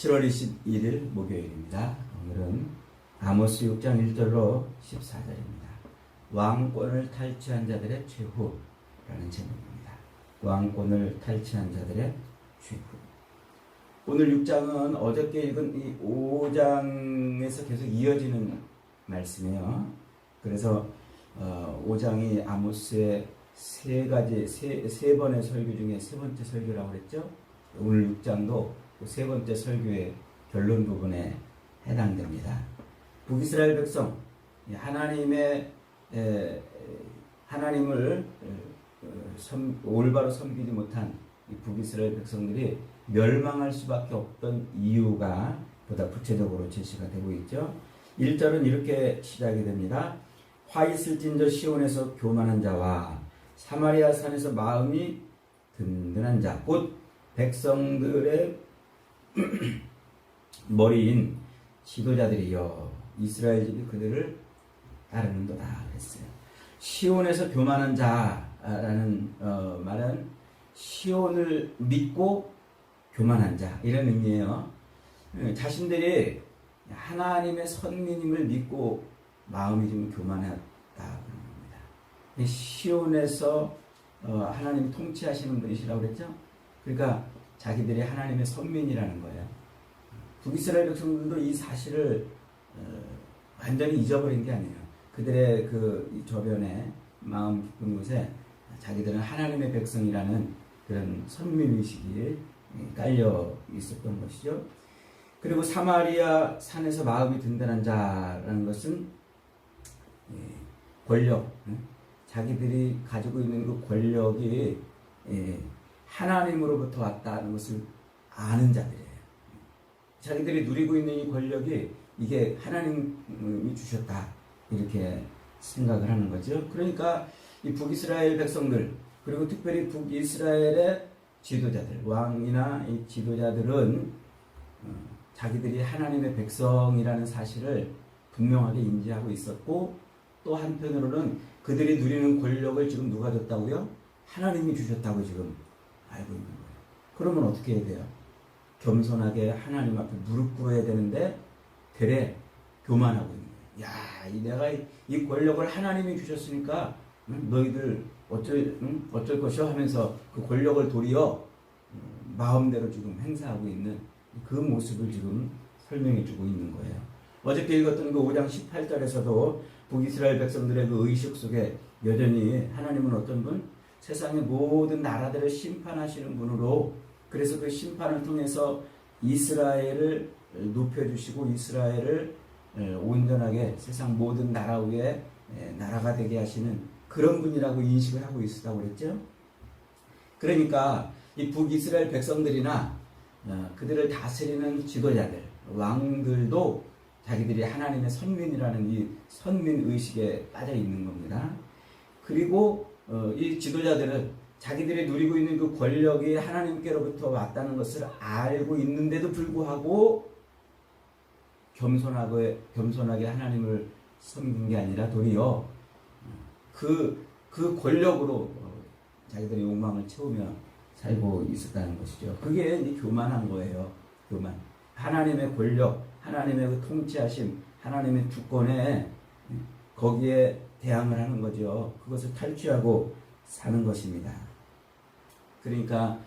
7월 21일 목요일입니다. 오늘은 아모스 6장 1절로 14절입니다. 왕권을 탈취한 자들의 최후라는 제목입니다. 왕권을 탈취한 자들의 최후. 오늘 6장은 어저께 읽은 이 5장에서 계속 이어지는 말씀이에요. 그래서 어, 5장이 아모스의 세 가지 세, 세 번의 설교 중에 세 번째 설교라고 그랬죠. 오늘 6장도 그 세 번째 설교의 결론 부분에 해당됩니다. 북이스라엘 백성 하나님의 에, 하나님을 올바로 섬기지 못한 이 북이스라엘 백성들이 멸망할 수밖에 없던 이유가 보다 구체적으로 제시가 되고 있죠. 1절은 이렇게 시작이 됩니다. 화 있을진저 시온에서 교만한 자와 사마리아 산에서 마음이 든든한 자, 곧 백성들의 머리인 지도자들이여 이스라엘 집이 그들을 따르는도다 그랬어요. 시온에서 교만한 자라는 어, 말은 시온을 믿고 교만한 자 이런 의미예요. 어, 자신들이 하나님의 선민임을 믿고 마음이 좀 교만하다 그런 겁니다. 시온에서 어, 하나님 통치하시는 분이시라고 그랬죠. 그러니까 자기들이 하나님의 선민이라는 거예요. 북이스라엘 백성들도 이 사실을 어, 완전히 잊어버린 게 아니에요. 그들의 그 저변에 마음 깊은 곳에 자기들은 하나님의 백성이라는 그런 선민 의식이 깔려 있었던 것이죠. 그리고 사마리아 산에서 마음이 든든한 자라는 것은 예, 권력, 자기들이 가지고 있는 그 권력이 예, 하나님으로부터 왔다는 것을 아는 자들이에요. 자기들이 누리고 있는 이 권력이 이게 하나님이 주셨다. 이렇게 생각을 하는 거죠. 그러니까 이 북이스라엘 백성들, 그리고 특별히 북이스라엘의 지도자들, 왕이나 이 지도자들은 어, 자기들이 하나님의 백성이라는 사실을 분명하게 인지하고 있었고 또 한편으로는 그들이 누리는 권력을 지금 누가 줬다고요? 하나님이 주셨다고 지금 알고 있는 거예요. 그러면 어떻게 해야 돼요? 겸손하게 하나님 앞에 무릎 꿇어야 되는데 되레 교만하고 있는 거예요. 야, 이 내가 이 권력을 하나님이 주셨으니까 너희들 어쩔 응? 어쩔 것이요 하면서 그 권력을 도리어 음, 마음대로 지금 행사하고 있는 그 모습을 지금 설명해 주고 있는 거예요. 어저께 읽었던 그 5장 18절에서도 북이스라엘 백성들의 그 의식 속에 여전히 하나님은 어떤 분? 세상의 모든 나라들을 심판하시는 분으로 그래서 그 심판을 통해서 이스라엘을 높여주시고 이스라엘을 온전하게 세상 모든 나라 위에 나라가 되게 하시는 그런 분이라고 인식을 하고 있었다고 그랬죠. 그러니까 이 북이스라엘 백성들이나 어, 그들을 다스리는 지도자들, 왕들도 자기들이 하나님의 선민이라는 이 선민 의식에 빠져 있는 겁니다. 그리고 어, 이 지도자들은 자기들이 누리고 있는 그 권력이 하나님께로부터 왔다는 것을 알고 있는데도 불구하고 겸손하게 겸손하게 하나님을 섬긴 게 아니라 도리어 그, 그 권력으로 어, 자기들의 욕망을 채우며 살고 있었다는 것이죠. 그게 교만한 거예요. 교만. 하나님의 권력, 하나님의 그 통치하심, 하나님의 주권에 거기에 대항을 하는 거죠. 그것을 탈취하고 사는 것입니다. 그러니까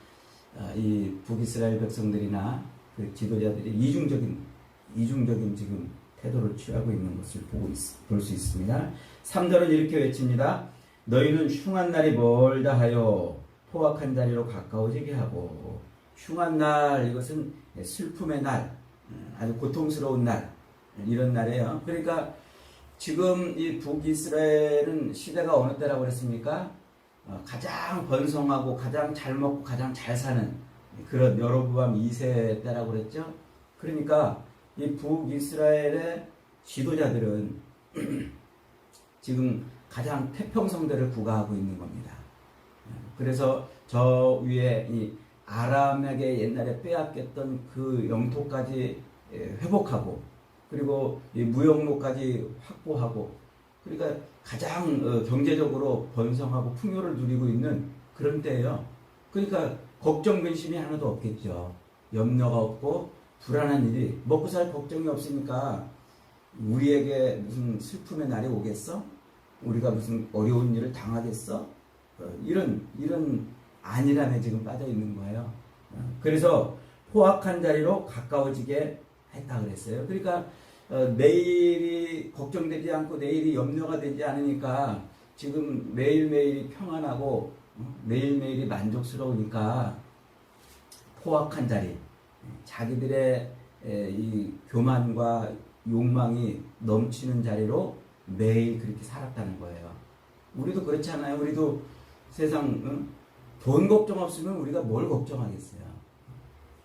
어, 이 북이스라엘 백성들이나 그 지도자들이 이중적인 이중적인 지금 태도를 취하고 있는 것을 보고 볼 수 있습니다. 3절은 이렇게 외칩니다. 너희는 흉한 날이 멀다 하여 포악한 자리로 가까워지게 하고 흉한 날 이것은 슬픔의 날 아주 고통스러운 날 이런 날이에요. 그러니까 지금 이 북이스라엘은 시대가 어느 때라고 그랬습니까? 어, 가장 번성하고 가장 잘 먹고 가장 잘 사는 그런 여로보암 2세 때라고 그랬죠. 그러니까 이 북이스라엘의 지도자들은 지금 가장 태평성대를 구가하고 있는 겁니다. 그래서 저 위에 이 아람에게 옛날에 빼앗겼던 그 영토까지 회복하고 그리고 이 무역로까지 확보하고 그러니까 가장 어, 경제적으로 번성하고 풍요를 누리고 있는 그런 때예요. 그러니까 걱정 근심이 하나도 없겠죠. 염려가 없고 불안한 일이 먹고 살 걱정이 없으니까 우리에게 무슨 슬픔의 날이 오겠어? 우리가 무슨 어려운 일을 당하겠어? 어, 이런 이런 안일함에 지금 빠져 있는 거예요. 어, 그래서 포악한 자리로 가까워지게 했다 그랬어요. 그러니까 어, 내일이 걱정되지 않고 내일이 염려가 되지 않으니까 지금 매일매일이 평안하고 어, 매일매일이 만족스러우니까 포악한 자리, 자기들의 에, 이 교만과 욕망이 넘치는 자리로 매일 그렇게 살았다는 거예요. 우리도 그렇지 않아요? 우리도 세상 응? 돈 걱정 없으면 우리가 뭘 걱정하겠어요?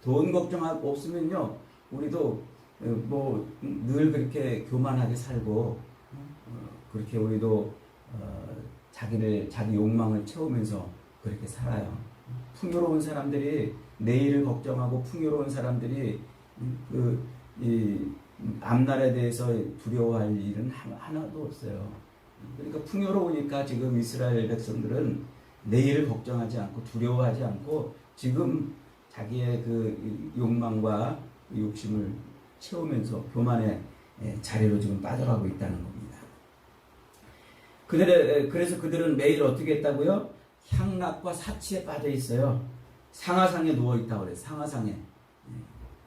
돈 걱정 없으면요, 우리도 뭐 늘 그렇게 교만하게 살고 어, 그렇게 우리도 어, 자기를 자기 욕망을 채우면서 그렇게 살아요. 풍요로운 사람들이 내일을 걱정하고 풍요로운 사람들이 그이 앞날에 대해서 두려워할 일은 하- 하나도 없어요. 그러니까 풍요로우니까 지금 이스라엘 백성들은 내일을 걱정하지 않고 두려워하지 않고 지금 자기의 그 욕망과 욕심을 채우면서 교만의 예, 자리로 지금 빠져가고 있다는 겁니다. 그들의 그래서 그들은 매일 어떻게 했다고요? 향락과 사치에 빠져 있어요. 상하상에 누워 있다고 그래요. 상하상에.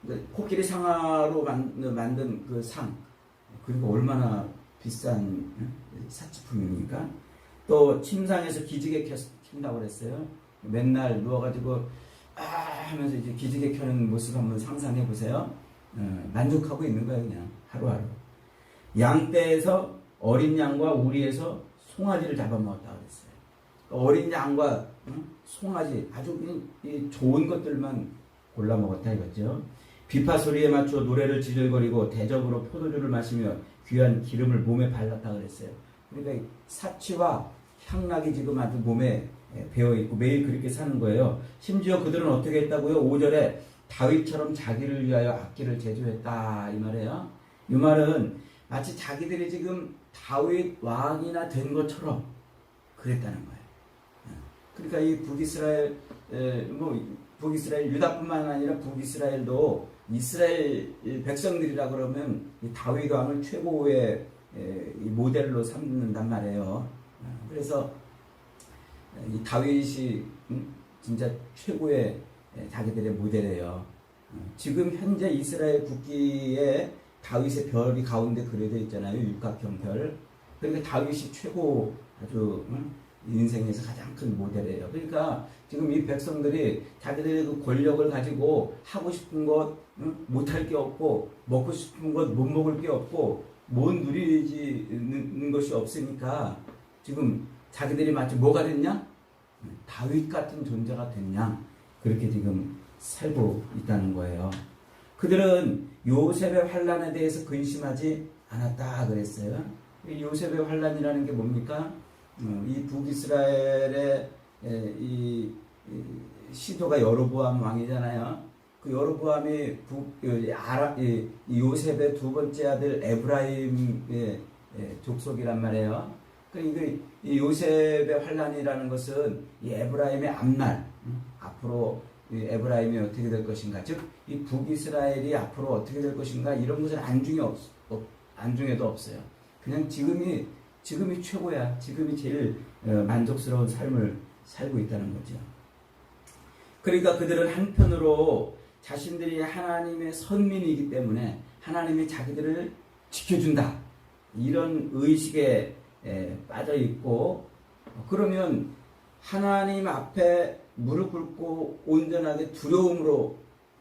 그 코끼리 상하로 만, 만든 그 상. 그리고 얼마나 비싼 사치품입니까? 또 침상에서 기지개 켜, 킨다고 그랬어요. 맨날 누워가지고 아 하면서 이제 기지개 켜는 모습 한번 상상해 보세요. 어, 만족하고 있는 거예요, 그냥 하루하루. 양떼에서 어린 양과 우리에서 송아지를 잡아먹었다 그랬어요. 어린 양과 응? 송아지 아주 좋은 것들만 골라 먹었다 이거죠. 비파 소리에 맞춰 노래를 지르거리고 대접으로 포도주를 마시며 귀한 기름을 몸에 발랐다 그랬어요. 그러니까 사치와 향락이 지금 아주 몸에 배어 있고 매일 그렇게 사는 거예요. 심지어 그들은 어떻게 했다고요? 5절에 다윗처럼 자기를 위하여 악기를 제조했다 이 말이에요. 이 말은 마치 자기들이 지금 다윗 왕이나 된 것처럼 그랬다는 거예요. 그러니까 이 북이스라엘 에, 뭐 북이스라엘 유다뿐만 아니라 북이스라엘도 이스라엘 백성들이라 그러면 이 다윗 왕을 최고의 모델로 삼는단 말이에요. 그래서 이 다윗이 음, 진짜 최고의 에, 자기들의 모델이에요. 지금 현재 이스라엘 국기에 다윗의 별이 가운데 그려져 있잖아요. 육각형 별. 그러니까 다윗이 최고 아주 음, 인생에서 가장 큰 모델이에요. 그러니까 지금 이 백성들이 자기들의 그 권력을 가지고 하고 싶은 것 못할 게 없고 먹고 싶은 것 못 먹을 게 없고 못 누리는 것이 없으니까 지금 자기들이 마치 뭐가 됐냐? 다윗 같은 존재가 됐냐? 그렇게 지금 살고 있다는 거예요. 그들은 요셉의 환란에 대해서 근심하지 않았다 그랬어요. 이 요셉의 환란이라는 게 뭡니까? 어, 이 북이스라엘의 에, 이, 이 시도가 여로보암 왕이잖아요. 그 여로보암이 북 이, 아라 요셉의 두 번째 아들 에브라임의 예, 족속이란 말이에요. 이 요셉의 환란이라는 것은 이 에브라임의 앞날 음, 앞으로 이 에브라임이 어떻게 될 것인가, 즉 이 북이스라엘이 앞으로 어떻게 될 것인가 이런 것은 안중에 없, 없 안중에도 없어요. 그냥 지금이 지금이 최고야. 지금이 제일 어, 만족스러운 삶을 살고 있다는 거죠. 그러니까 그들은 한편으로 자신들이 하나님의 선민이기 때문에 하나님이 자기들을 지켜준다. 이런 의식에 빠져 있고, 그러면 하나님 앞에 무릎 꿇고 온전하게 두려움으로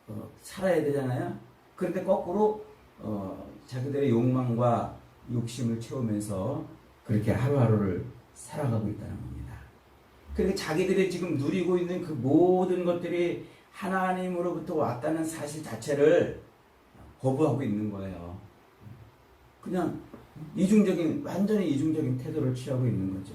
어, 살아야 되잖아요. 그런데 거꾸로 어, 자기들의 욕망과 욕심을 채우면서 그렇게 하루하루를 살아가고 있다는 겁니다. 그러니까 자기들이 지금 누리고 있는 그 모든 것들이 하나님으로부터 왔다는 사실 자체를 거부하고 있는 거예요. 그냥 이중적인, 완전히 이중적인 태도를 취하고 있는 거죠.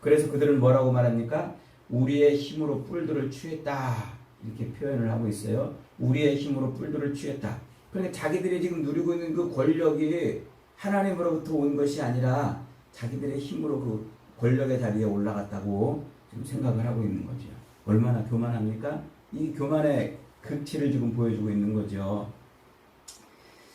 그래서 그들은 뭐라고 말합니까? 우리의 힘으로 뿔들을 취했다. 이렇게 표현을 하고 있어요. 우리의 힘으로 뿔들을 취했다. 그러니까 자기들이 지금 누리고 있는 그 권력이 하나님으로부터 온 것이 아니라 자기들의 힘으로 그 권력의 자리에 올라갔다고 지금 생각을 하고 있는 거죠. 얼마나 교만합니까? 이 교만의 극치를 지금 보여주고 있는 거죠.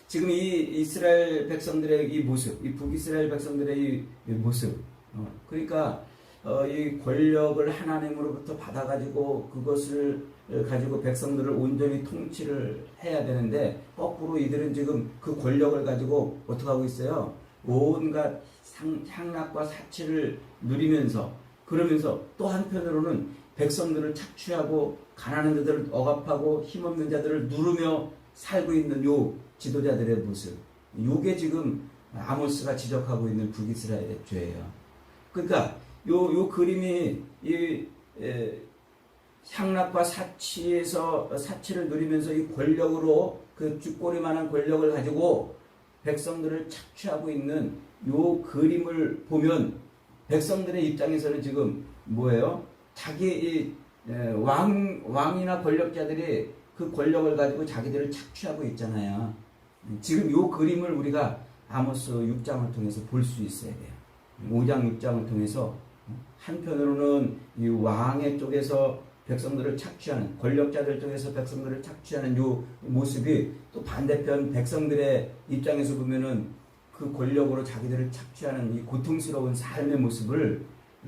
지금 이 이스라엘 백성들의 이 모습, 이 북이스라엘 백성들의 이, 이 모습, 어, 그러니까 어, 이 권력을 하나님으로부터 받아가지고 그것을 가지고 백성들을 온전히 통치를 해야 되는데 거꾸로 이들은 지금 그 권력을 가지고 어떻게 하고 있어요? 온갖 상, 향락과 사치를 누리면서 그러면서 또 한편으로는 백성들을 착취하고 가난한 자들을 억압하고 힘없는 자들을 누르며 살고 있는 요 지도자들의 모습. 요게 지금 아모스가 지적하고 있는 북이스라엘의 죄예요. 그러니까 요, 요 그림이 이 에, 향락과 사치에서 사치를 누리면서 이 권력으로 그 쥐꼬리만한 권력을 가지고 백성들을 착취하고 있는 요 그림을 보면 백성들의 입장에서는 지금 뭐예요? 자기 왕, 왕이나 권력자들이 그 권력을 가지고 자기들을 착취하고 있잖아요. 지금 요 그림을 우리가 아모스 6장을 통해서 볼 수 있어야 돼요. 5장 6장을 통해서 한편으로는 이 왕의 쪽에서 백성들을 착취하는 권력자들 쪽에서 백성들을 착취하는 요 모습이 또 반대편 백성들의 입장에서 보면은 그 권력으로 자기들을 착취하는 이 고통스러운 삶의 모습을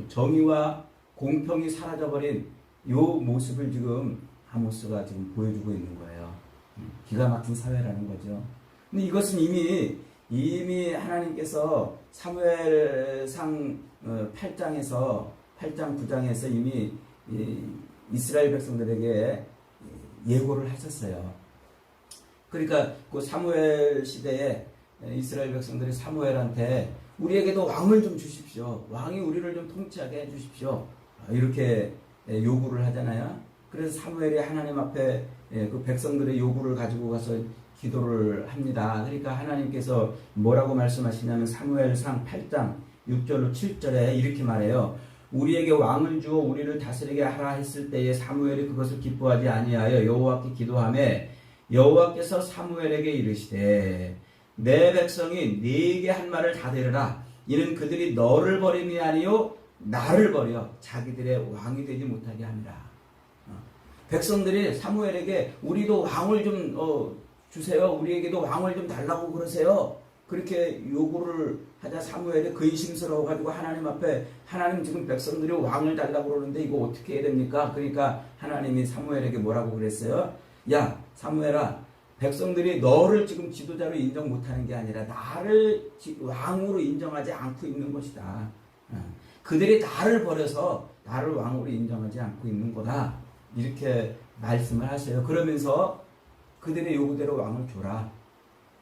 정의와 공평이 사라져버린 요 모습을 지금 아모스가 지금 보여주고 있는 거예요. 기가 막힌 사회라는 거죠. 근데 이것은 이미 이미 하나님께서 사무엘상 8장에서 8장 9장에서 이미 이스라엘 백성들에게 예고를 하셨어요. 그러니까 그 사무엘 시대에 이스라엘 백성들이 사무엘한테 우리에게도 왕을 좀 주십시오. 왕이 우리를 좀 통치하게 해 주십시오. 이렇게 요구를 하잖아요. 그래서 사무엘이 하나님 앞에 그 백성들의 요구를 가지고 가서 기도를 합니다. 그러니까 하나님께서 뭐라고 말씀하시냐면 사무엘상 8장 6절로 7절에 이렇게 말해요. 우리에게 왕을 주어 우리를 다스리게 하라 했을 때에 사무엘이 그것을 기뻐하지 아니하여 여호와께 기도하매 여호와께서 사무엘에게 이르시되 내 백성이 네게 한 말을 다 들으라 이는 그들이 너를 버림이 아니요 나를 버려 자기들의 왕이 되지 못하게 합니다. 어. 백성들이 사무엘에게 우리도 왕을 좀 어, 주세요. 우리에게도 왕을 좀 달라고 그러세요. 그렇게 요구를 하자 사무엘이 근심스러워 가지고 하나님 앞에 하나님 지금 백성들이 왕을 달라고 그러는데 이거 어떻게 해야 됩니까? 그러니까 하나님이 사무엘에게 뭐라고 그랬어요? 야 사무엘아 백성들이 너를 지금 지도자로 인정 못하는 게 아니라 나를 왕으로 인정하지 않고 있는 것이다. 어. 그들이 나를 버려서 나를 왕으로 인정하지 않고 있는 거다. 이렇게 말씀을 하세요. 그러면서 그들의 요구대로 왕을 줘라.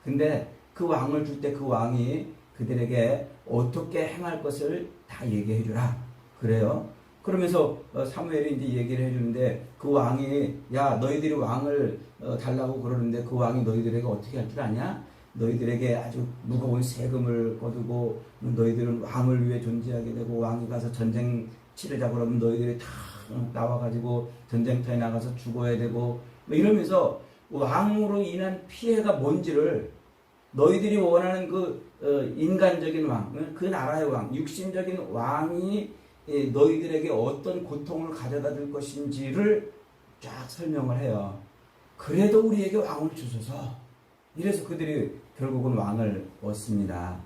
근데 그 왕을 줄 때 그 왕이 그들에게 어떻게 행할 것을 다 얘기해 주라. 그래요. 그러면서 어, 사무엘이 이제 얘기를 해주는데 그 왕이 야 너희들이 왕을 어, 달라고 그러는데 그 왕이 너희들에게 어떻게 할 줄 아냐? 너희들에게 아주 무거운 세금을 거두고 너희들은 왕을 위해 존재하게 되고 왕이 가서 전쟁 치르자 그러면 너희들이 다 나와가지고 전쟁터에 나가서 죽어야 되고 뭐 이러면서 왕으로 인한 피해가 뭔지를 너희들이 원하는 그 어, 인간적인 왕, 그 나라의 왕, 육신적인 왕이 너희들에게 어떤 고통을 가져다 줄 것인지를 쫙 설명을 해요. 그래도 우리에게 왕을 주소서. 이래서 그들이 결국은 왕을 얻습니다.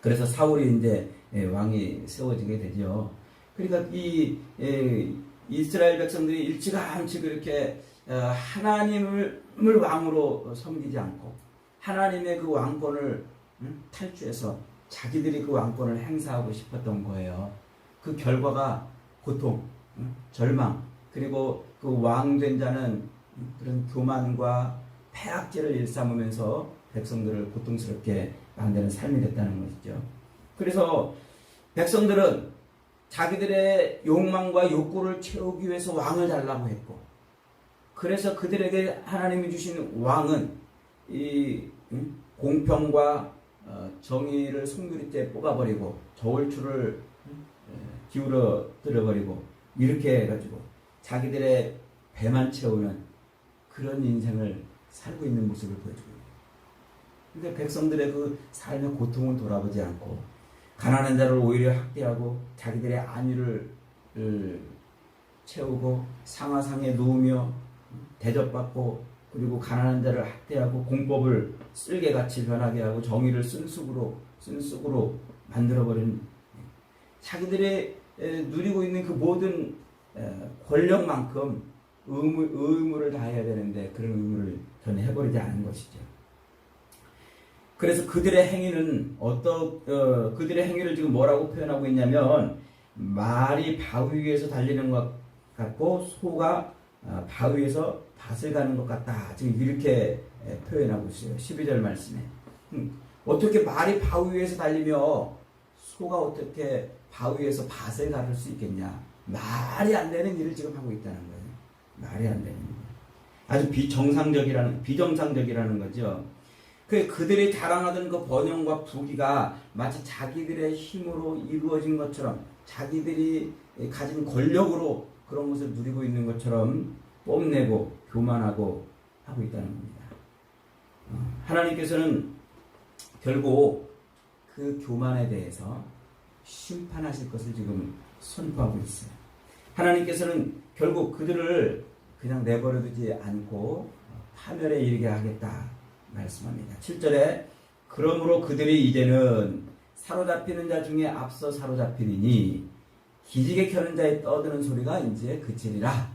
그래서 사울이 이제 왕이 세워지게 되죠. 그러니까 이 이스라엘 백성들이 일찌감치 그렇게 어, 하나님을 왕으로 섬기지 않고 하나님의 그 왕권을 탈주해서 자기들이 그 왕권을 행사하고 싶었던 거예요. 그 결과가 고통, 절망, 그리고 그 왕 된 자는 그런 교만과 폐악질을 일삼으면서 백성들을 고통스럽게 만드는 삶이 됐다는 것이죠. 그래서 백성들은 자기들의 욕망과 욕구를 채우기 위해서 왕을 달라고 했고, 그래서 그들에게 하나님이 주신 왕은 이 공평과 어, 정의를 송두리째 뽑아버리고 저울추를 기울어 들어버리고 이렇게 해가지고 자기들의 배만 채우는 그런 인생을 살고 있는 모습을 보여주고 그러니까 백성들의 그 삶의 고통을 돌아보지 않고 가난한 자를 오히려 학대하고 자기들의 안위를 채우고 상하상에 누우며 대접받고 그리고 가난한 자를 학대하고 공법을 쓸개같이 변하게 하고 정의를 쓴쑥으로 쓴쑥으로 만들어버린 자기들의 에, 누리고 있는 그 모든 에, 권력만큼 의무, 의무를 다해야 되는데 그런 의무를 전혀 해버리지 않은 것이죠. 그래서 그들의 행위는 어떤 어, 그들의 행위를 지금 뭐라고 표현하고 있냐면 말이 바위 위에서 달리는 것 같고 소가 아, 바위에서 밭을 가는 것 같다. 지금 이렇게 에, 표현하고 있어요. 12절 말씀에. 음, 어떻게 말이 바위 위에서 달리며 소가 어떻게 바위에서 밭을 가를 수 있겠냐. 말이 안 되는 일을 지금 하고 있다는 거예요. 말이 안 되는 일. 아주 비정상적이라는, 비정상적이라는 거죠. 그 그들이 자랑하던 그 번영과 부귀가 마치 자기들의 힘으로 이루어진 것처럼 자기들이 가진 권력으로 그런 것을 누리고 있는 것처럼 뽐내고 교만하고 하고 있다는 겁니다. 어, 하나님께서는 결국 그 교만에 대해서 심판하실 것을 지금 선포하고 있어요. 하나님께서는 결국 그들을 그냥 내버려두지 않고 파멸에 이르게 하겠다 말씀합니다. 7절에 그러므로 그들이 이제는 사로잡히는 자 중에 앞서 사로잡히니 기지개 켜는 자의 떠드는 소리가 이제 그치리라.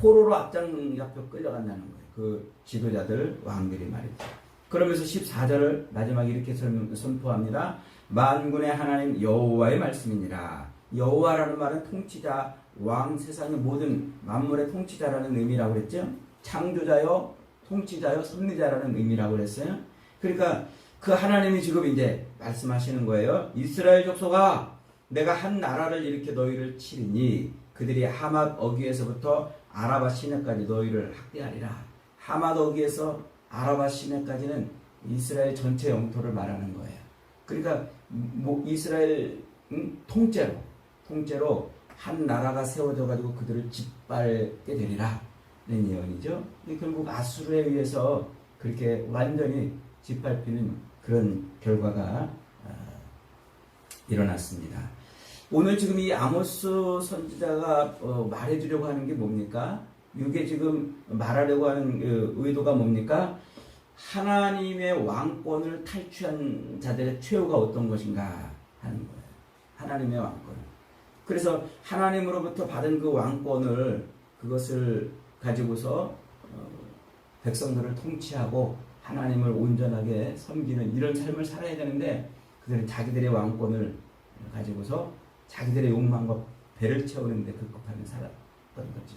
포로로 앞장 잡혀 끌려간다는 거예요. 그 지도자들 왕들이 말이죠. 그러면서 14절을 마지막에 이렇게 선- 선포합니다. 만군의 하나님 여호와의 말씀이니라. 여호와라는 말은 통치자, 왕, 세상의 모든 만물의 통치자라는 의미라고 그랬죠. 창조자요, 통치자요, 섭리자라는 의미라고 그랬어요. 그러니까 그 하나님이 지금 이제 말씀하시는 거예요. 이스라엘 족속아, 내가 한 나라를 일으켜 너희를 치리니 그들이 하맛 어귀에서부터 아라바 시내까지 너희를 학대하리라. 하맛 어귀에서 아라바 시내까지는 이스라엘 전체 영토를 말하는 거예요. 그러니까 뭐 이스라엘 음, 통째로 통째로 한 나라가 세워져 가지고 그들을 짓밟게 되리라. 는 예언이죠. 결국 아수르에 의해서 그렇게 완전히 짓밟히는 그런 결과가 아, 일어났습니다. 오늘 지금 이 아모스 선지자가 어, 말해주려고 하는 게 뭡니까? 이게 지금 말하려고 하는 그 의도가 뭡니까? 하나님의 왕권을 탈취한 자들의 최후가 어떤 것인가 하는 거예요. 하나님의 왕권. 그래서 하나님으로부터 받은 그 왕권을 그것을 가지고서 어, 백성들을 통치하고 하나님을 온전하게 섬기는 이런 삶을 살아야 되는데 그들은 자기들의 왕권을 가지고서 자기들의 욕망과 배를 채우는데 급급하게 살았던 거죠.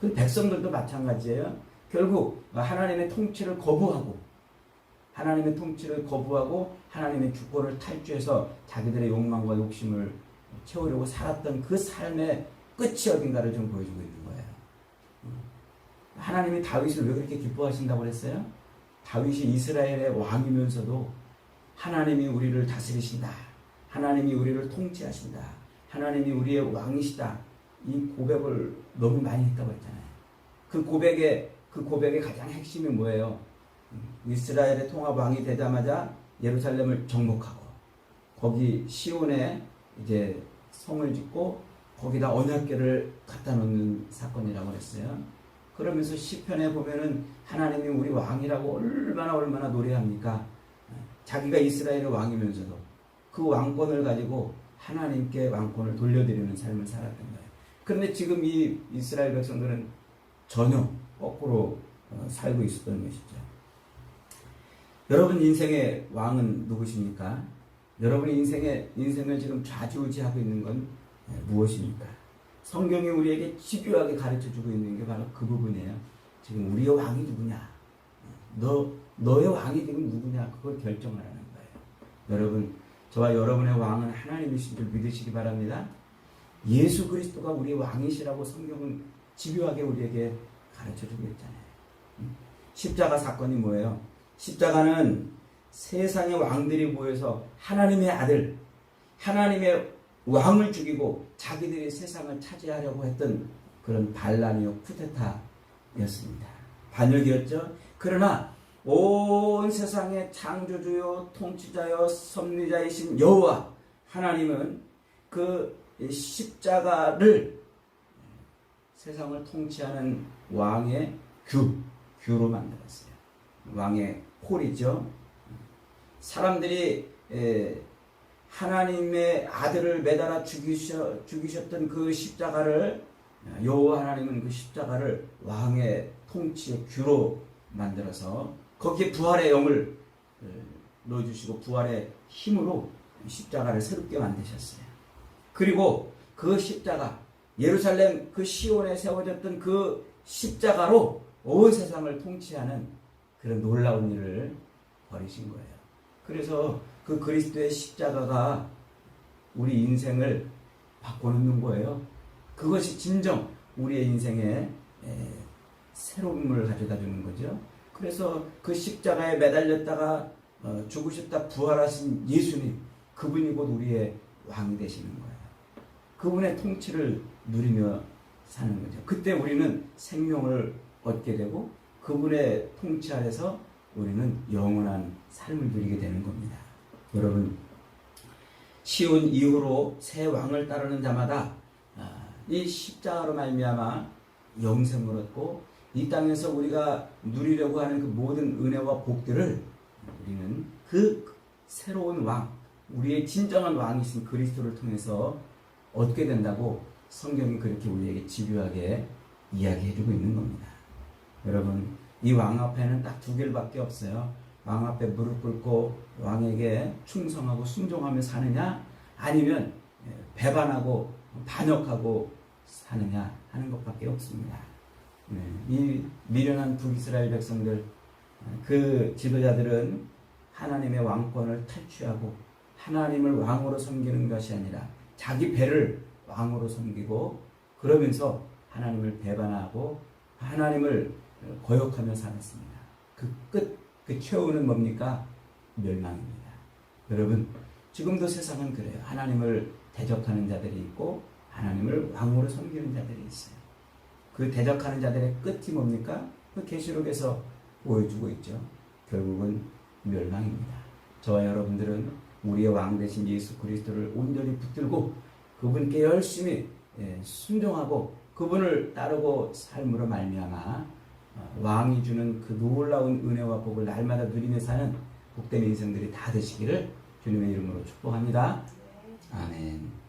그 백성들도 마찬가지예요. 결국 하나님의 통치를 거부하고 하나님의 통치를 거부하고 하나님의 주권을 탈주해서 자기들의 욕망과 욕심을 채우려고 살았던 그 삶의 끝이 어딘가를 좀 보여주고 있는 거예요. 하나님이 다윗을 왜 그렇게 기뻐하신다고 그랬어요? 다윗이 이스라엘의 왕이면서도 하나님이 우리를 다스리신다. 하나님이 우리를 통치하신다. 하나님이 우리의 왕이시다. 이 고백을 너무 많이 했다고 했잖아요. 그 고백의 그 고백의 가장 핵심이 뭐예요? 이스라엘의 통합 왕이 되자마자 예루살렘을 정복하고 거기 시온에 이제 성을 짓고 거기다 언약궤를 갖다 놓는 사건이라고 그랬어요. 그러면서 시편에 보면은 하나님이 우리 왕이라고 얼마나 얼마나 노래합니까? 자기가 이스라엘의 왕이면서도 그 왕권을 가지고 하나님께 왕권을 돌려드리는 삶을 살았던 거예요. 그런데 지금 이 이스라엘 백성들은 전혀 거꾸로 어, 살고 있었던 것이죠. 여러분 인생의 왕은 누구십니까? 여러분의 인생의 인생을 지금 좌지우지하고 있는 건 예, 무엇입니까? 성경이 우리에게 집요하게 가르쳐 주고 있는 게 바로 그 부분이에요. 지금 우리의 왕이 누구냐? 너, 너의 왕이 지금 누구냐? 그걸 결정하라는 거예요. 여러분, 저와 여러분의 왕은 하나님이신 줄 믿으시기 바랍니다. 예수 그리스도가 우리의 왕이시라고 성경은 집요하게 우리에게 가르쳐 주고 있잖아요. 음. 십자가 사건이 뭐예요? 십자가는 세상의 왕들이 모여서 하나님의 아들, 하나님의 왕을 죽이고 자기들이 세상을 차지하려고 했던 그런 반란이요 쿠데타였습니다. 반역이었죠. 그러나 온 세상의 창조주요 통치자요 섭리자이신 여호와 하나님은 그 십자가를 세상을 통치하는 왕의 규 규로 만들었어요. 왕의 홀이죠. 사람들이 에, 하나님의 아들을 매달아 죽이셨던 그 십자가를 여호와 하나님은 그 십자가를 왕의 통치의 규로 만들어서 거기에 부활의 영을 에, 넣어주시고 부활의 힘으로 십자가를 새롭게 만드셨어요. 그리고 그 십자가 예루살렘 그 시온에 세워졌던 그 십자가로 온 세상을 통치하는 그런 놀라운 일을 벌이신 거예요. 그래서 그 그리스도의 십자가가 우리 인생을 바꿔놓는 거예요. 그것이 진정 우리의 인생에 에, 새로움을 가져다 주는 거죠. 그래서 그 십자가에 매달렸다가 어, 죽으셨다 부활하신 예수님 그분이 곧 우리의 왕이 되시는 거예요. 그분의 통치를 누리며 사는 거죠. 그때 우리는 생명을 얻게 되고 그분의 통치 아래서 우리는 영원한 삶을 누리게 되는 겁니다. 여러분 시온 이후로 새 왕을 따르는 자마다 아, 이 십자가로 말미암아 영생을 얻고 이 땅에서 우리가 누리려고 하는 그 모든 은혜와 복들을 우리는 그 새로운 왕, 우리의 진정한 왕이신 그리스도를 통해서 얻게 된다고 성경이 그렇게 우리에게 집요하게 이야기해주고 있는 겁니다. 여러분, 이 왕 앞에는 딱두 길밖에 없어요. 왕 앞에 무릎 꿇고 왕에게 충성하고 순종하며 사느냐, 아니면 배반하고 반역하고 사느냐 하는 것밖에 없습니다. 네, 이 미련한 북이스라엘 백성들, 그 지도자들은 하나님의 왕권을 탈취하고 하나님을 왕으로 섬기는 것이 아니라 자기 배를 왕으로 섬기고 그러면서 하나님을 배반하고 하나님을 거역하며 살았습니다. 그 끝, 그 최후는 뭡니까? 멸망입니다. 여러분, 지금도 세상은 그래요. 하나님을 대적하는 자들이 있고 하나님을 왕으로 섬기는 자들이 있어요. 그 대적하는 자들의 끝이 뭡니까? 그 계시록에서 보여주고 있죠. 결국은 멸망입니다. 저와 여러분들은 우리의 왕 되신 예수 그리스도를 온전히 붙들고 그분께 열심히 예, 순종하고 그분을 따르고 삶으로 말미암아 어, 왕이 주는 그 놀라운 은혜와 복을 날마다 누리며 사는 복된 인생들이 다 되시기를 주님의 이름으로 축복합니다. 아멘.